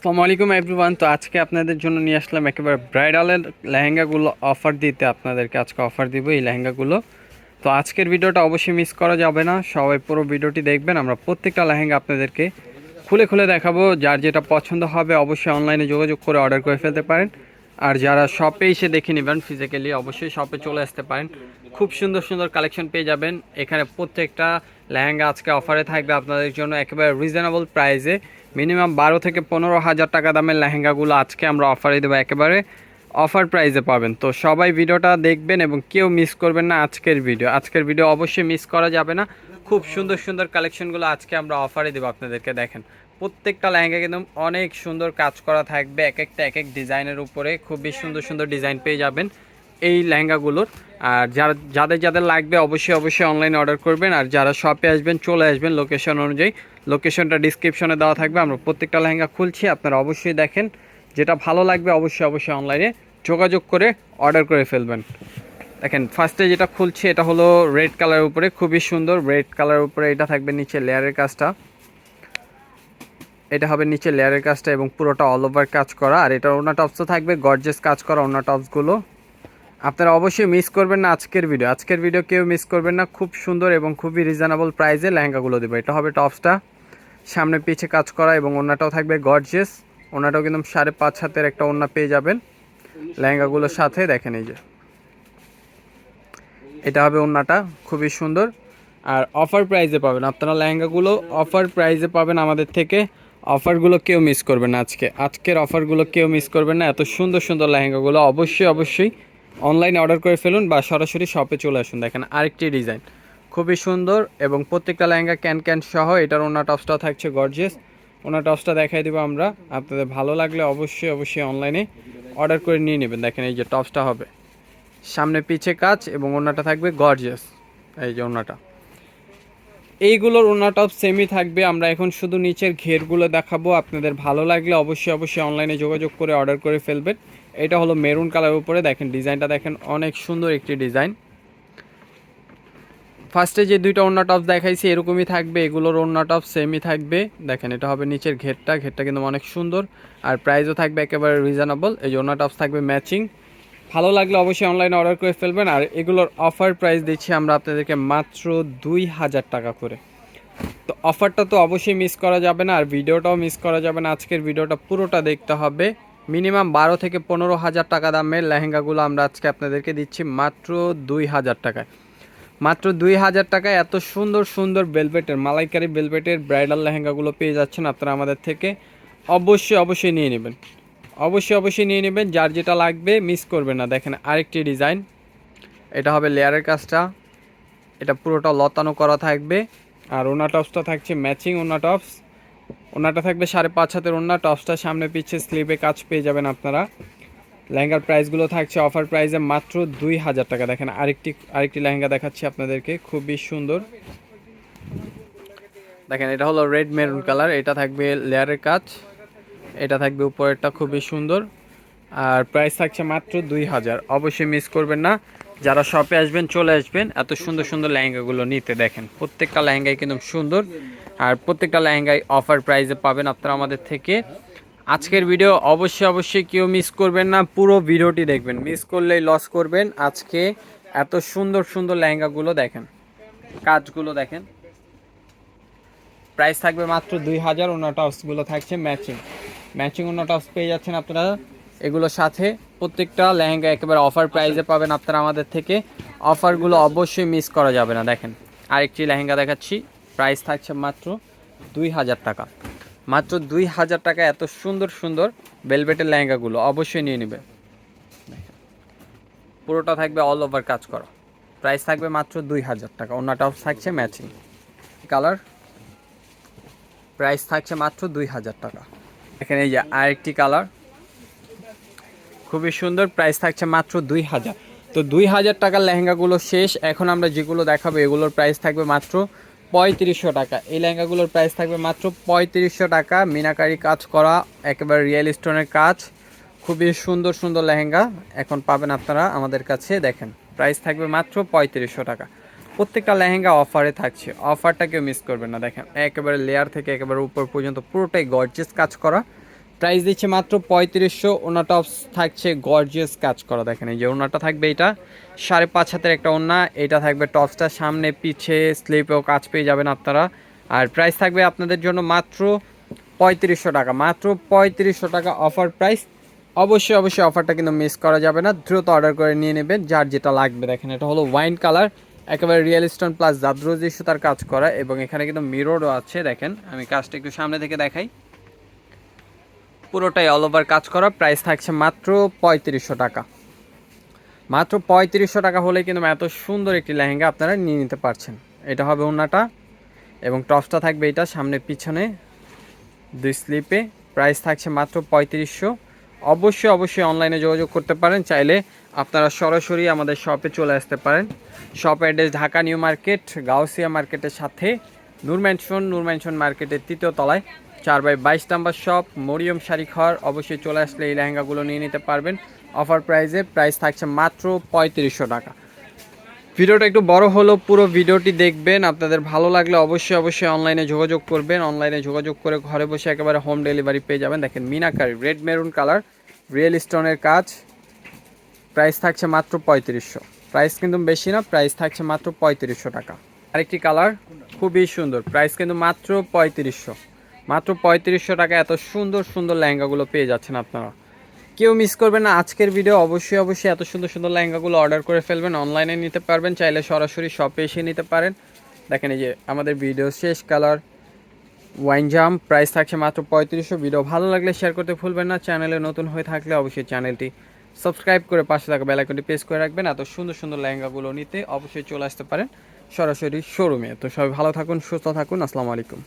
আসসালামু আলাইকুম এভরিওয়ান। তো আজকে আপনাদের জন্য নিয়ে আসলাম একেবারে ব্রাইডালের লেহেঙ্গাগুলো অফার দিতে আপনাদেরকে আজকে অফার দিব এই লেহেঙ্গাগুলো। তো আজকের ভিডিওটা অবশ্যই মিস করা যাবে না। সবাই পুরো ভিডিওটি দেখবেন। আমরা প্রত্যেকটা লেহেঙ্গা আপনাদেরকে খুলে খুলে দেখাবো। যার যেটা পছন্দ হবে অবশ্যই অনলাইনে যোগাযোগ করে অর্ডার করে ফেলতে পারেন। আর যারা শপে এসে দেখে নেবেন ফিজিক্যালি অবশ্যই শপে চলে আসতে পারেন। খুব সুন্দর সুন্দর কালেকশন পেয়ে যাবেন। এখানে প্রত্যেকটা লেহেঙ্গা আজকে অফারে থাকবে আপনাদের জন্য একেবারে রিজনেবল প্রাইসে মিনিমাম বারো থেকে পনেরো হাজার টাকা দামের লেহেঙ্গাগুলো আজকে আমরা অফারে দেবো একেবারে অফার প্রাইসে পাবেন। তো সবাই ভিডিওটা দেখবেন এবং কেউ মিস করবেন না আজকের ভিডিও আজকের ভিডিও অবশ্যই মিস করা যাবে না। খুব সুন্দর সুন্দর কালেকশনগুলো আজকে আমরা অফারে দেবো আপনাদেরকে, দেখেন। প্রত্যেকটা লেহেঙ্গা কিন্তু অনেক সুন্দর কাজ করা থাকবে, এক একটা, এক এক ডিজাইনের উপরে। খুবই সুন্দর সুন্দর ডিজাইন পেয়ে যাবেন এই লেহেঙ্গাগুলোর। আর যারা, যাদের যাদের লাগবে অবশ্যই অবশ্যই অনলাইনে অর্ডার করবেন। আর যারা শপে আসবেন, চলে আসবেন লোকেশন অনুযায়ী। লোকেশনটা ডিসক্রিপশনে দেওয়া থাকবে, আমরা প্রত্যেকটা লেহেঙ্গা খুলছি, আপনারা অবশ্যই দেখেন। যেটা ভালো লাগবে অবশ্যই অবশ্যই অনলাইনে যোগাযোগ করে অর্ডার করে ফেলবেন। দেখেন ফার্স্টে যেটা খুলছি, এটা হলো রেড কালারের উপরে, খুবই সুন্দর রেড কালারের উপরে, এটা থাকবে নিচে লেয়ারের কাজটা। এটা হবে নিচে লেয়ারের কাজটা এবং পুরোটা অল ওভার কাজ করা। আর এটা ওনা টপসও থাকবে গর্জেস কাজ করা ওনা টপসগুলো আপনারা অবশ্যই মিস করবেন না আজকের ভিডিও আজকের ভিডিও কেউ মিস করবেন না। খুব সুন্দর এবং খুবই রিজনেবল প্রাইসে লেহেঙ্গাগুলো দেবো। এটা হবে টপসটা। সামনে পিছে কাজ করা এবং ওনাটাও থাকবে গর্জেস ওনাটাও কিন্তু সাড়ে পাঁচ হাতের একটা ওনা পেয়ে যাবেন। লেহেঙ্গাগুলোর সাথে দেখেন এই যে। এটা হবে ওনাটা খুবই সুন্দর। আর অফার প্রাইজে পাবেন। আপনারা লেহেঙ্গাগুলো অফার প্রাইজে পাবেন আমাদের থেকে। অফারগুলো কেউ মিস করবেন না আজকে। আজকের অফারগুলো কেউ মিস করবেন না। এত সুন্দর সুন্দর লেহেঙ্গাগুলো। অবশ্যই অবশ্যই অনলাইনে অর্ডার করে ফেলুন বা সরাসরি শপে চলে আসুন। দেখেন আরেকটি ডিজাইন খুবই সুন্দর এবং প্রত্যেকটা লেহেঙ্গা ক্যান ক্যান সহ এটার ওনা টপসটাও থাকছে গর্জিয়াস ওনা টপসটা দেখাই দেবো আমরা। আপনাদের ভালো লাগলে অবশ্যই অবশ্যই অনলাইনে অর্ডার করে নিয়ে নেবেন। দেখেন এই যে টপসটা হবে। সামনে পিছে কাজ এবং ওনাটা থাকবে গর্জিয়াস এই যে ওনাটা এইগুলোর ওনাটাও সেমই থাকবে। আমরা এখন শুধু নিচের ঘেরগুলো দেখাবো। আপনাদের ভালো লাগলে অবশ্যই অবশ্যই অনলাইনে যোগাযোগ করে অর্ডার করে ফেলবেন। এটা হলো মেরুন কালার উপরে। দেখেন, ডিজাইনটা দেখেন, অনেক সুন্দর একটি ডিজাইন। ফার্স্টে যে দুইটা ওড়না টপস দেখাইছি, এরকমই থাকবে। এগুলোর ওড়না টপ সেমই থাকবে। দেখেন, এটা হবে নিচের ঘেরটা। ঘেরটা কিন্তু অনেক সুন্দর। আর প্রাইসও থাকবে একেবারে রিজনেবল এই যে ওড়না টপস থাকবে ম্যাচিং ভালো লাগলে অবশ্যই অনলাইনে অর্ডার করে ফেলবেন। আর এগুলোর অফার প্রাইস দিচ্ছি আমরা আপনাদেরকে মাত্র দুই হাজার টাকা করে। তো অফারটা তো অবশ্যই মিস করা যাবে না। আর ভিডিওটাও মিস করা যাবে না। আজকের ভিডিওটা পুরোটা দেখতে হবে। মিনিমাম বারো থেকে পনেরো হাজার টাকা দামের লেহেঙ্গাগুলো আমরা আজকে আপনাদেরকে দিচ্ছি মাত্র দুই হাজার টাকায়। মাত্র দুই হাজার টাকায় এত সুন্দর সুন্দর বেলভেটের মালাইকারি বেলভেটের ব্রাইডাল লেহেঙ্গাগুলো পেয়ে যাচ্ছেন আপনারা আমাদের থেকে। অবশ্যই অবশ্যই নিয়ে নেবেন। অবশ্যই অবশ্যই নিয়ে নেবেন। যার যেটা লাগবে মিস করবেন না। দেখেন আরেকটি ডিজাইন এটা হবে লেয়ারের কাজটা। এটা পুরোটা লতানো করা থাকবে। আর ওনা টপসটা থাকছে ম্যাচিং ওনা টপস ওনাটা থাকবে সাড়ে পাঁচ হাতের ওনা টপসটা সামনে পিছে স্লিপে কাজ পেয়ে যাবেন আপনারা। লেহেঙ্গার প্রাইসগুলো থাকছে অফার প্রাইসে মাত্র দুই হাজার টাকা। দেখেন আরেকটি আরেকটি লেহেঙ্গা দেখাচ্ছি আপনাদেরকে, খুবই সুন্দর। দেখেন, এটা হলো রেড মেরুন কালার, এটা থাকবে লেয়ারের কাজ, এটা থাকবে উপরেরটা খুবই সুন্দর। আর প্রাইস থাকছে মাত্র দুই হাজার। অবশ্যই মিস করবেন না। যারা শপে আসবেন, চলে আসবেন, এত সুন্দর সুন্দর লেহেঙ্গাগুলো নিতে। দেখেন, প্রত্যেকটা লেহেঙ্গাই কিন্তু সুন্দর। আর প্রত্যেকটা লেহেঙ্গাই অফার প্রাইসে পাবেন আপনারা আমাদের থেকে। আজকের ভিডিও অবশ্যই অবশ্যই কেউ মিস করবেন না, পুরো ভিডিওটি দেখবেন। মিস করলেই লস করবেন। আজকে এত সুন্দর সুন্দর লেহেঙ্গাগুলো দেখেন, কাজগুলো দেখেন। প্রাইস থাকবে মাত্র দুই হাজার ওনা টপসগুলো থাকছে ম্যাচিং ম্যাচিং ওনা টপস পেয়ে যাচ্ছেন আপনারা এগুলোর সাথে। প্রত্যেকটা লেহেঙ্গা একেবারে অফার প্রাইসে পাবেন আপনারা আমাদের থেকে। অফারগুলো অবশ্যই মিস করা যাবে না, দেখেন। আরেকটি লেহেঙ্গা দেখাচ্ছি। প্রাইস থাকছে মাত্র দুই হাজার টাকা। মাত্র দুই হাজার টাকা এত সুন্দর সুন্দর বেলভেটের লেহেঙ্গাগুলো অবশ্যই নিয়ে নেবে। পুরোটা থাকবে অল ওভার কাজ করা। প্রাইস থাকবে মাত্র দুই হাজার টাকা। অন্যটাও থাকছে ম্যাচিং কালার প্রাইস থাকছে মাত্র দুই হাজার টাকা। এখানে এই যে আরেকটি কালার খুবই সুন্দর, প্রাইস থাকছে মাত্র দুই হাজার। তো দুই হাজার টাকার লেহেঙ্গাগুলো শেষ। এখন আমরা যেগুলো দেখাবো, এগুলোর প্রাইস থাকবে মাত্র পঁয়ত্রিশশো টাকা। এই লেহেঙ্গাগুলোর প্রাইস থাকবে মাত্র পঁয়ত্রিশশো টাকা। মিনাকারি কাজ করা, একেবারে রিয়েল স্টোনের কাজ। খুবই সুন্দর সুন্দর লেহেঙ্গা। এখন পাবেন আপনারা আমাদের কাছে, দেখেন প্রাইস থাকবে মাত্র পঁয়ত্রিশশো টাকা। প্রত্যেকটা লেহেঙ্গা অফারে থাকছে। অফারটা কেউ মিস করবেন না, দেখেন, একেবারে লেয়ার থেকে একেবারে উপর পর্যন্ত পুরোটাই গর্জেস কাজ করা। প্রাইস দিচ্ছে মাত্র পঁয়ত্রিশশো। ওনা টপস থাকছে গর্জিয়াস কাজ করা। দেখেন এই যে ওনাটা থাকবে এটা। সাড়ে পাঁচ হাতের একটা ওনা। এটা থাকবে টপসটা। সামনে, পিছে, স্লিপেও কাজ পেয়ে যাবেন আপনারা। আর প্রাইস থাকবে আপনাদের জন্য মাত্র পঁয়ত্রিশশো টাকা। মাত্র পঁয়ত্রিশশো টাকা অফার প্রাইস। অবশ্যই অবশ্যই অফারটা কিন্তু মিস করা যাবে না। দ্রুত অর্ডার করে নিয়ে নেবেন। যার যেটা লাগবে। দেখেন, এটা হলো ওয়াইন কালার। একেবারে রিয়েল স্টোন প্লাস জাদ্রোজি তার কাজ করা। এবং এখানে কিন্তু মিররও আছে। দেখেন, আমি কাজটা একটু সামনে থেকে দেখাই। পুরোটাই অল ওভার কাজ করা। প্রাইস থাকছে মাত্র পঁয়ত্রিশশো টাকা। মাত্র পঁয়ত্রিশশো টাকা হলে কিন্তু এত সুন্দর একটি লেহেঙ্গা আপনারা নিয়ে নিতে পারছেন। এটা হবে ওনাটা এবং টপসটা থাকবে এটা সামনে পিছনে দুই স্লিপে। প্রাইস থাকছে মাত্র পঁয়ত্রিশশো। অবশ্যই অবশ্যই অনলাইনে যোগাযোগ করতে পারেন। চাইলে আপনারা সরাসরি আমাদের শপে চলে আসতে পারেন। Shop address Dhaka new market, Gausia মার্কেটের সাথে। নূর ম্যানশন নূর ম্যানশন মার্কেটের তৃতীয় তলায়। চার বাই বাইশ নাম্বার শপ মরিয়ম শাড়ি ঘর। অবশ্যই চলে আসলে এই লেহেঙ্গাগুলো নিয়ে নিতে পারবেন। অফার প্রাইসে প্রাইস থাকছে মাত্র পঁয়ত্রিশশো টাকা। ভিডিওটা একটু বড় হলো, পুরো ভিডিওটি দেখবেন। আপনাদের ভালো লাগলে অবশ্যই অবশ্যই অনলাইনে যোগাযোগ করবেন। অনলাইনে যোগাযোগ করে ঘরে বসে একেবারে হোম ডেলিভারি পেয়ে যাবেন। দেখেন meenakari red maroon colour real স্টোনের কাজ। প্রাইস থাকছে মাত্র পঁয়ত্রিশশো। প্রাইস কিন্তু বেশি না প্রাইস থাকছে মাত্র পঁয়ত্রিশশো টাকা। আরেকটি কালার খুবই সুন্দর। প্রাইস কিন্তু মাত্র পঁয়ত্রিশশো। মাত্র পঁয়ত্রিশশো টাকা এত সুন্দর সুন্দর লেহেঙ্গাগুলো পেয়ে যাচ্ছেন আপনারা। কেউ মিস করবেন না, আজকের ভিডিও অবশ্যই অবশ্যই এত সুন্দর সুন্দর লেহেঙ্গাগুলো অর্ডার করে ফেলবেন অনলাইনে নিতে পারবেন, চাইলে সরাসরি শপে এসে নিতে পারেন। দেখেন এই যে আমাদের ভিডিও শেষ কালার ওয়াইন জাম প্রাইস থাকছে মাত্র পঁয়ত্রিশশো। ভিডিও ভালো লাগলে শেয়ার করতে ভুলবেন না চ্যানেলে নতুন হয়ে থাকলে অবশ্যই চ্যানেলটি সাবস্ক্রাইব করে পাশে থাকা বেলাইকনটি প্রেস করে রাখবেন। এত সুন্দর সুন্দর লেহেঙ্গাগুলো নিতে অবশ্যই চলে আসতে পারেন সরাসরি শোরুমে তো সবাই ভালো থাকুন, সুস্থ থাকুন, আসসালামু আলাইকুম।